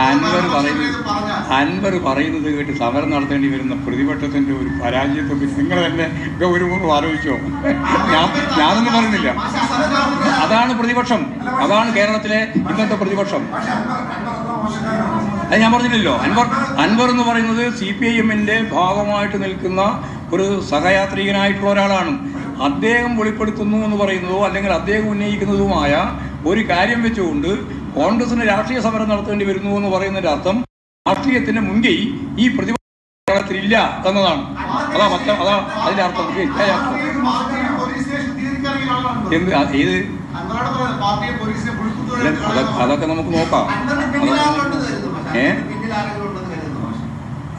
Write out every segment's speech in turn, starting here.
അൻവർ പറയുന്നത് അൻവർ പറയുന്നത് കേട്ട് സമരം നടത്തേണ്ടി വരുന്ന പ്രതിപക്ഷത്തിന്റെ ഒരു പരാജയത്തെ പറ്റി നിങ്ങൾ തന്നെ ഒക്കെ ഒരു പൂർവം ആലോചിച്ചോ? ഞാൻ ഞാനൊന്നും പറയുന്നില്ല. അതാണ് പ്രതിപക്ഷം. അതാണ് കേരളത്തിലെ ഇന്നത്തെ പ്രതിപക്ഷം. അത് ഞാൻ പറഞ്ഞില്ലല്ലോ. അൻവർ അൻവർ എന്ന് പറയുന്നത് സി പി ഐ എമ്മിന്റെ ഭാഗമായിട്ട് നിൽക്കുന്ന ഒരു സഹയാത്രികനായിട്ടുള്ള ഒരാളാണ്. അദ്ദേഹം വെളിപ്പെടുത്തുന്നു എന്ന് പറയുന്നതോ അല്ലെങ്കിൽ അദ്ദേഹം ഉന്നയിക്കുന്നതുമായ ഒരു കാര്യം വെച്ചുകൊണ്ട് കോൺഗ്രസിന് രാഷ്ട്രീയ സമരം നടത്തേണ്ടി വരുന്നു എന്ന് പറയുന്നതിന്റെ അർത്ഥം രാഷ്ട്രീയത്തിന് മുൻകൈ ഈ പ്രതിപക്ഷത്തിലില്ല എന്നതാണ്. അതാ മറ്റ അതാ അതിന്റെ അർത്ഥം. എന്ത് ഏത്? അതൊക്കെ- നമുക്ക് നോക്കാം. ഏ?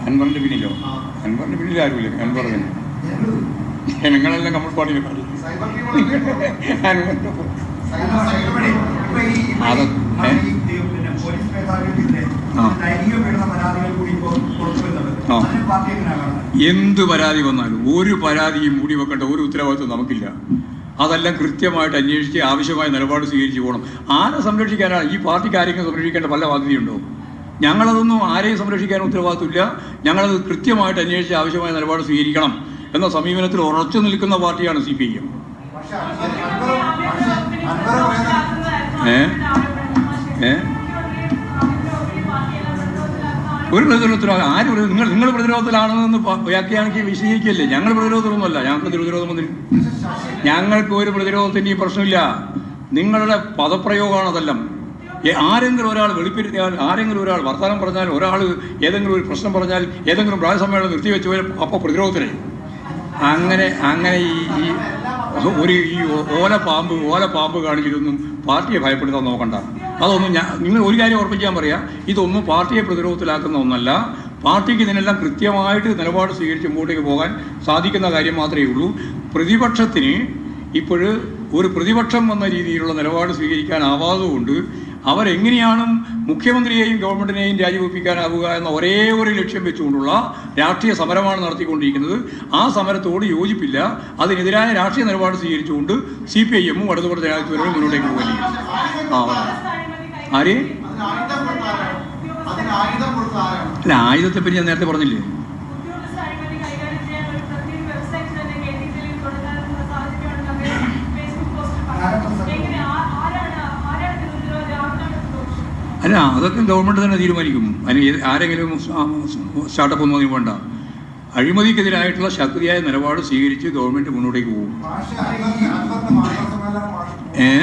അൻവറിന്റെ പിന്നിലോ? അൻവറിന്റെ പിന്നിൽ ആരുമില്ല? അൻവർ തന്നെ ജനങ്ങളെല്ലാം കമ്മ്യൂൺ പാർട്ടിയിൽ അതൊക്കെ എന്ത് പരാതി വന്നാലും ഒരു പരാതിയും മൂടി വെക്കേണ്ട ഒരു ഉത്തരവാദിത്വം നമുക്കില്ല. അതെല്ലാം കൃത്യമായിട്ട് അന്വേഷിച്ച് ആവശ്യമായ നിലപാട് സ്വീകരിച്ചു പോകണം. ആരെ സംരക്ഷിക്കാനാണ് ഈ പാർട്ടിക്ക് ആരെങ്കിലും സംരക്ഷിക്കേണ്ട പല ബാധ്യതയുണ്ടോ ഞങ്ങളതൊന്നും ആരെയും സംരക്ഷിക്കാൻ ഉത്തരവാദിത്വമില്ല. ഞങ്ങളത് കൃത്യമായിട്ട് അന്വേഷിച്ച് ആവശ്യമായ നിലപാട് സ്വീകരിക്കണം എന്ന സമീപനത്തിൽ ഉറച്ചു നിൽക്കുന്ന പാർട്ടിയാണ് സി പി ഐ എം. ഏ? ഒരു പ്രതിരോധത്തിലാണ് ആര് നിങ്ങൾ നിങ്ങൾ പ്രതിരോധത്തിലാണെന്ന് പ- വ്യാഖ്യാനിക്ക് വിശദീകരിക്കല്ലേ ഞങ്ങൾ പ്രതിരോധമൊന്നുമല്ല. ഞങ്ങൾക്ക് പ്രതിരോധം വന്നില്ല ഞങ്ങൾക്ക് ഒരു പ്രതിരോധത്തിന്റെയും പ്രശ്നമില്ല. നിങ്ങളുടെ പദപ്രയോഗമാണ് അതെല്ലാം. ആരെങ്കിലും ഒരാൾ വെളിപ്പെടുത്തിയാൽ ആരെങ്കിലും ഒരാൾ വർത്തമാനം പറഞ്ഞാൽ ഒരാൾ ഏതെങ്കിലും ഒരു പ്രശ്നം പറഞ്ഞാൽ ഏതെങ്കിലും പ്രായസമ്മേളനം നിർത്തിവെച്ച് അപ്പോൾ പ്രതിരോധത്തിന് അങ്ങനെ അങ്ങനെ ഈ ഈ ഒരു ഈ ഓല പാമ്പ് ഓല പാമ്പ് കാണിച്ചിട്ടൊന്നും പാർട്ടിയെ ഭയപ്പെടുത്താൻ നോക്കണ്ട. അതൊന്നും ഞാൻ നിങ്ങൾ ഒരു കാര്യം ഓർപ്പിക്കാൻ പറയാം. ഇതൊന്നും പാർട്ടിയെ പ്രതിരോധത്തിലാക്കുന്ന ഒന്നല്ല. പാർട്ടിക്ക് ഇതിനെല്ലാം കൃത്യമായിട്ട് നിലപാട് സ്വീകരിച്ച് മുമ്പോട്ടേക്ക് പോകാൻ സാധിക്കുന്ന കാര്യം മാത്രമേ ഉള്ളൂ. പ്രതിപക്ഷത്തിന് ഇപ്പോഴ് ഒരു പ്രതിപക്ഷം എന്ന രീതിയിലുള്ള നിലപാട് സ്വീകരിക്കാനാവാത്തതുകൊണ്ട് അവരെങ്ങനെയാണ് മുഖ്യമന്ത്രിയെയും ഗവൺമെന്റിനെയും രാജിവെപ്പിക്കാനാവുക എന്ന ഒരേ ഒരു ലക്ഷ്യം വെച്ചുകൊണ്ടുള്ള രാഷ്ട്രീയ സമരമാണ് നടത്തിക്കൊണ്ടിരിക്കുന്നത്. ആ സമരത്തോട് യോജിപ്പില്ല. അതിനെതിരായ രാഷ്ട്രീയ നിലപാട് സ്വീകരിച്ചുകൊണ്ട് സി പി ഐ എമ്മും വലതുപക്ഷ ജനാധിപത്യവും മുന്നോട്ടേക്ക് പോകുന്നു ആ ആര്? അല്ല ആയുധത്തെ പറ്റി ഞാൻ നേരത്തെ പറഞ്ഞില്ലേ? അല്ല അതൊക്കെ ഗവൺമെന്റ് തന്നെ തീരുമാനിക്കും. അതിന് ആരെങ്കിലും സ്റ്റാർട്ടപ്പ് ഒന്നും വേണ്ട. അഴിമതിക്കെതിരായിട്ടുള്ള ശക്തിയായ നിലപാട് സ്വീകരിച്ച് ഗവൺമെന്റ് മുന്നോട്ടേക്ക് പോകും. ഏ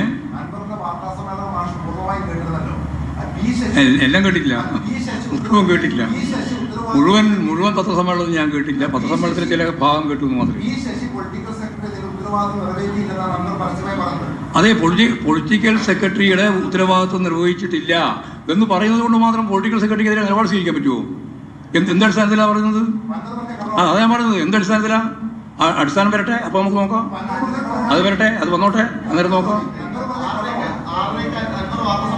എ- എല്ലാം കേട്ടില്ല മുഴുവൻ കേട്ടില്ല മുഴുവൻ മുഴുവൻ പത്രസമ്മേളനം ഞാൻ കേട്ടില്ല പത്രസമ്മേളനത്തിലെ ചില ഭാഗം കേട്ടു എന്ന് മാത്രമേ അതെ പൊളിറ്റി പൊളിറ്റിക്കൽ സെക്രട്ടറിയുടെ ഉത്തരവാദിത്വം നിർവഹിച്ചിട്ടില്ല എന്ന് പറയുന്നത് കൊണ്ട് മാത്രം പൊളിറ്റിക്കൽ സെക്രട്ടറിക്കെതിരെ നിലപാട് സ്വീകരിക്കാൻ പറ്റുമോ? എന്ത് എന്ത് അടിസ്ഥാനത്തിലാണ് പറയുന്നത്? ആ അതാ ഞാൻ പറയുന്നത്. എന്ത് അടിസ്ഥാനത്തിലാ? ആ, അടിസ്ഥാനം വരട്ടെ. അപ്പോൾ നമുക്ക് നോക്കാം. അത് വരട്ടെ. അത് വന്നോട്ടെ. അന്നേരം നോക്കാം.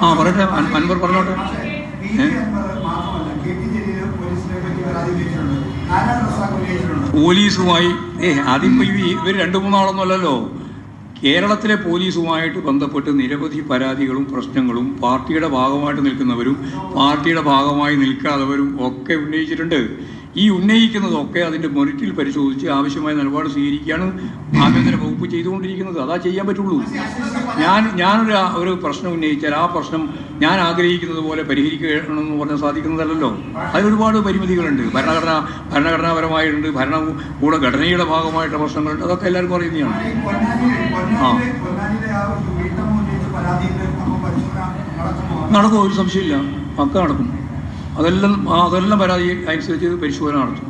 ആ പറയട്ടെ അൻപർ അൻവർ പറഞ്ഞോട്ടെ. പോലീസുമായി ഏ അതിപ്പോ ഇവ ഇവർ രണ്ടു മൂന്നാളൊന്നും അല്ലല്ലോ. കേരളത്തിലെ പോലീസുമായിട്ട് ബന്ധപ്പെട്ട് നിരവധി പരാതികളും പ്രശ്നങ്ങളും പാർട്ടിയുടെ ഭാഗമായിട്ട് നിൽക്കുന്നവരും പാർട്ടിയുടെ ഭാഗമായി നിൽക്കാത്തവരും ഒക്കെ ഉന്നയിച്ചിട്ടുണ്ട്. ഈ ഉന്നയിക്കുന്നതൊക്കെ അതിന്റെ മെറിറ്റിൽ പരിശോധിച്ച് ആവശ്യമായ നിലപാട് സ്വീകരിക്കുകയാണ് ആഭ്യന്തര വകുപ്പ് ചെയ്തുകൊണ്ടിരിക്കുന്നത്. അതാ ചെയ്യാൻ പറ്റുള്ളൂ. ഞാൻ ഞാനൊരു ഒരു പ്രശ്നം ഉന്നയിച്ചാൽ ആ പ്രശ്നം ഞാൻ ആഗ്രഹിക്കുന്നത് പോലെ പരിഹരിക്കണമെന്ന് പറഞ്ഞാൽ സാധിക്കുന്നതല്ലല്ലോ. അതിലൊരുപാട് പരിമിതികളുണ്ട്. ഭരണഘടന ഭരണഘടനാപരമായിട്ടുണ്ട് ഭരണകൂട ഘടനയുടെ ഭാഗമായിട്ട് പ്രശ്നങ്ങളുണ്ട്. അതൊക്കെ എല്ലാവർക്കും അറിയുന്നതാണ്. ആ. നടക്കും ഒരു സംശയമില്ല. ഒക്കെ നടക്കും. അതെല്ലാം അതെല്ലാം പരാതി അനുസരിച്ച് പരിശോധന നടത്തും.